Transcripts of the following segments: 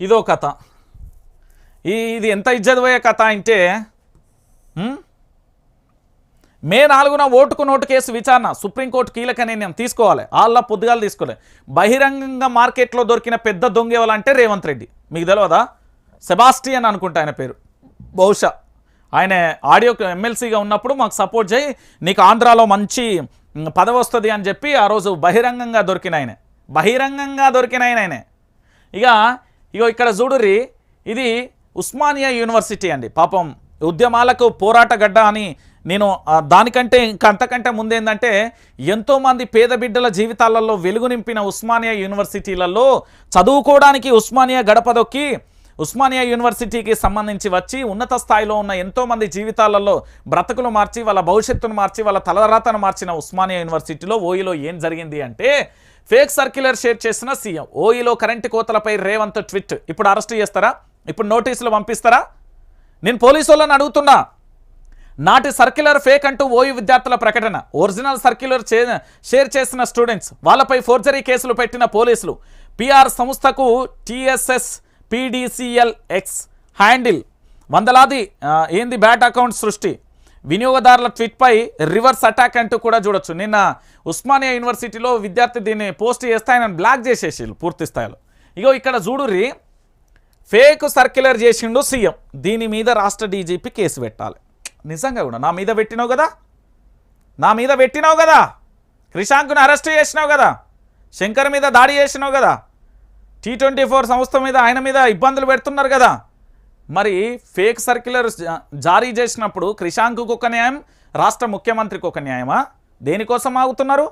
ఇదో కథ. ఈ ఇది ఎంత ఇజ్జతపోయే కథ అంటే మే నాలుగున ఓటుకు నోటు కేసు విచారణ. సుప్రీంకోర్టు కీలక నిర్ణయం తీసుకోవాలి. వాళ్ళ పొద్దుగాలు తీసుకోవాలి బహిరంగంగా మార్కెట్లో దొరికిన పెద్ద దొంగ ఎవరంటే రేవంత్ రెడ్డి. మీకు తెలియదా సెబాస్టియన్ అనుకుంటా ఆయన పేరు. బహుశా. ఆయన ఆడియో ఎమ్మెల్సీగా ఉన్నప్పుడు మాకు సపోర్ట్ చేయి నీకు ఆంధ్రాలో మంచి పదవి వస్తుంది అని చెప్పి ఆ రోజు బహిరంగంగా దొరికిన ఆయన. బహిరంగంగా దొరికిన ఆయన. ఇక ఇగో ఇక్కడ చూడుర్రి ఇది ఉస్మానియా యూనివర్సిటీ అండి. పాపం ఉద్యమాలకు పోరాట గడ్డ అని నేను దానికంటే ఇంకా అంతకంటే ముందేందంటే ఎంతోమంది పేద బిడ్డల జీవితాలలో వెలుగు నింపిన ఉస్మానియా యూనివర్సిటీలలో చదువుకోవడానికి ఉస్మానియా గడపదొక్కి ఉస్మానియా యూనివర్సిటీకి సంబంధించి వచ్చి ఉన్నత స్థాయిలో ఉన్న ఎంతోమంది జీవితాలలో బ్రతుకులు మార్చి వాళ్ళ భవిష్యత్తును మార్చి వాళ్ళ తలరాతను మార్చిన ఉస్మానియా యూనివర్సిటీలో ఓయిలో ఏం జరిగింది అంటే ఫేక్ సర్క్యులర్ షేర్ చేసిన సీఎం. ఓయిలో కరెంటు కోతలపై రేవంత్ ట్విట్. ఇప్పుడు అరెస్ట్ చేస్తారా? ఇప్పుడు నోటీసులు పంపిస్తారా? నేను పోలీసు వాళ్ళని అడుగుతున్నా. నాటి సర్క్యులర్ ఫేక్ అంటూ ఓయూ విద్యార్థుల ప్రకటన. ఒరిజినల్ సర్క్యులర్ చే- షేర్ చేసిన స్టూడెంట్స్. వాళ్ళపై ఫోర్జరీ కేసులు పెట్టిన పోలీసులు. పిఆర్ సంస్థకు టీఎస్ఎస్ పీడీసీఎల్ ఎక్స్ హ్యాండిల్. వందలాది ఏంది బ్యాట్ అకౌంట్ సృష్టి? వినియోగదారుల ట్విట్పై రివర్స్ అటాక్ అంటూ కూడా చూడొచ్చు. నిన్న ఉస్మానియా యూనివర్సిటీలో విద్యార్థి దీన్ని పోస్ట్ చేస్తే ఆయన బ్లాక్ చేసేసిండు పూర్తి స్థాయిలో. ఇగో ఇక్కడ చూడుర్రి ఫేక్ సర్క్యులర్ చేసిండు సీఎం. దీని మీద రాష్ట్ర డీజీపీ కేసు పెట్టాలి. నిజంగా కూడా నా మీద పెట్టినావు కదా? నా మీద పెట్టినావు కదా? క్రిషాంక్ను అరెస్ట్ చేసినావు కదా? శంకర్ మీద దాడి చేసినావు కదా? టీ ట్వంటీ ఫోర్ సంస్థ మీద ఆయన మీద ఇబ్బందులు పెడుతున్నారు కదా. మరి ఫేక్ సర్క్యులర్ జారీ చేసినప్పుడు క్రిషాంక్కు ఒక న్యాయం రాష్ట్ర ముఖ్యమంత్రికి ఒక న్యాయమా? దేనికోసం ఆగుతున్నారు?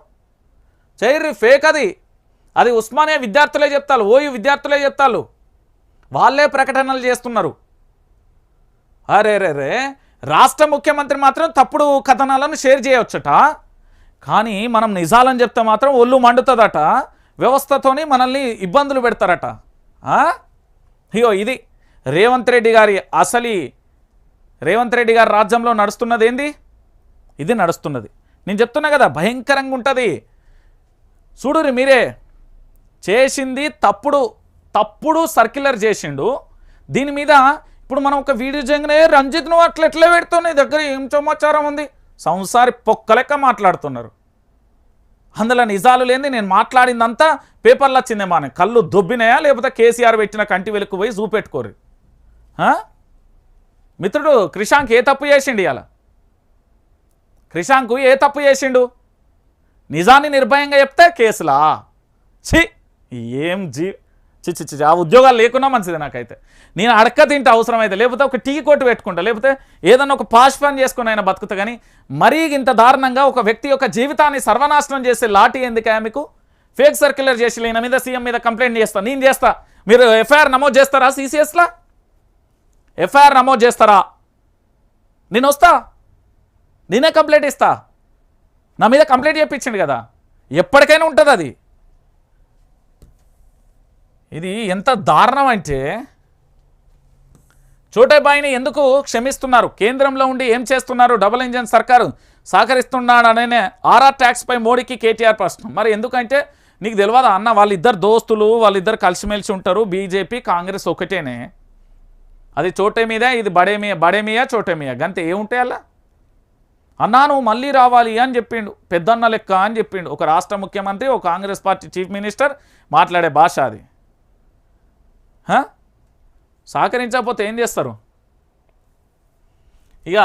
చైర్రి ఫేక్ అది. అది ఉస్మానియా విద్యార్థులే చెప్తారు ఓయూ విద్యార్థులే చెప్తారు వాళ్ళే ప్రకటనలు చేస్తున్నారు. అరే రే రే రాష్ట్ర ముఖ్యమంత్రి మాత్రం తప్పుడు కథనాలను షేర్ చేయవచ్చట కానీ మనం నిజాలని చెప్తే మాత్రం ఒళ్ళు మండుతుందట. వ్యవస్థతోని మనల్ని ఇబ్బందులు పెడతారట. అయ్యో ఇగో ఇది రేవంత్ రెడ్డి గారి అసలి రేవంత్ రెడ్డి గారి రాజ్యంలో నడుస్తున్నది ఏంది? ఇది నడుస్తున్నది. నేను చెప్తున్నా కదా భయంకరంగా ఉంటుంది. చూడురి మీరే చేసింది తప్పుడు తప్పుడు సర్క్యులర్ చేసిండు. దీని మీద ఇప్పుడు మనం ఒక వీడియో చేయగానే రంజిత్ నువ్వు అట్లా ఎట్లా పెడుతున్నావు? దగ్గర ఏం సమాచారం ఉంది? సంసారి పొక్కలెక్క మాట్లాడుతున్నారు. అందులో నిజాలు లేని నేను మాట్లాడిందంతా పేపర్లో వచ్చిందేమో అని కళ్ళు దొబ్బినాయా లేకపోతే కేసీఆర్ పెట్టిన కంటి వెలుక్కు పోయి చూపెట్టుకోరు మిత్రుడు క్రిషాంక్ ఏ తప్పు చేసిండు ఇవాళ క్రిషాంక్ ఏ తప్పు చేసిండు? నిజాన్ని నిర్భయంగా చెప్తే కేసులా? ఛీ! ఏం జీ చి చి ఆ ఉద్యోగాలు లేకున్నా మంచిది నాకైతే. నేను అడక్క తింటే అవసరమైతే లేకపోతే ఒక టీ కొట్టు పెట్టుకుంటా లేకపోతే ఏదన్నా ఒక పాష్ పని చేసుకుని ఆయన బతుకుతా కానీ మరీ ఇంత దారుణంగా ఒక వ్యక్తి యొక్క జీవితాన్ని సర్వనాశనం చేసే లాఠీ ఎందుకే మీకు? ఫేక్ సర్క్యులర్ చేసి ఈయన మీద సీఎం మీద కంప్లైంట్ చేస్తా నేను చేస్తా. మీరు ఎఫ్ఐఆర్ నమోదు చేస్తారా సీసీఎస్లా? ఎఫ్ఐఆర్ నమోదు చేస్తారా? నేను వస్తా. నేనే కంప్లైంట్ ఇస్తా. నా మీద కంప్లైంట్ చేయించండి కదా. ఎప్పటికైనా ఉంటుంది అది. ఇది ఎంత దారుణం అంటే చోటేబాయిని ఎందుకు క్షమిస్తున్నారు? కేంద్రంలో ఉండి ఏం చేస్తున్నారు? డబుల్ ఇంజన్ సర్కారు సహకరిస్తున్నాడనే ఆర్ఆర్ ట్యాక్స్పై మోడీకి కేటీఆర్ ప్రశ్న. మరి ఎందుకంటే నీకు తెలియదా అన్న వాళ్ళిద్దరు దోస్తులు వాళ్ళిద్దరు కలిసిమెలిసి ఉంటారు బీజేపీ కాంగ్రెస్ ఒకటేనే. అది చోటే మీద ఇది బడేమియా బడేమియా చోటేమియా గంతే ఏముంటాయి అలా? అన్నా నువ్వు మళ్ళీ రావాలి అని చెప్పిండు. పెద్దన్న లెక్క అని చెప్పిండు. ఒక రాష్ట్ర ముఖ్యమంత్రి ఒక కాంగ్రెస్ పార్టీ చీఫ్ మినిస్టర్ మాట్లాడే భాష అది. సహకరించకపోతే ఏం చేస్తారు? ఇక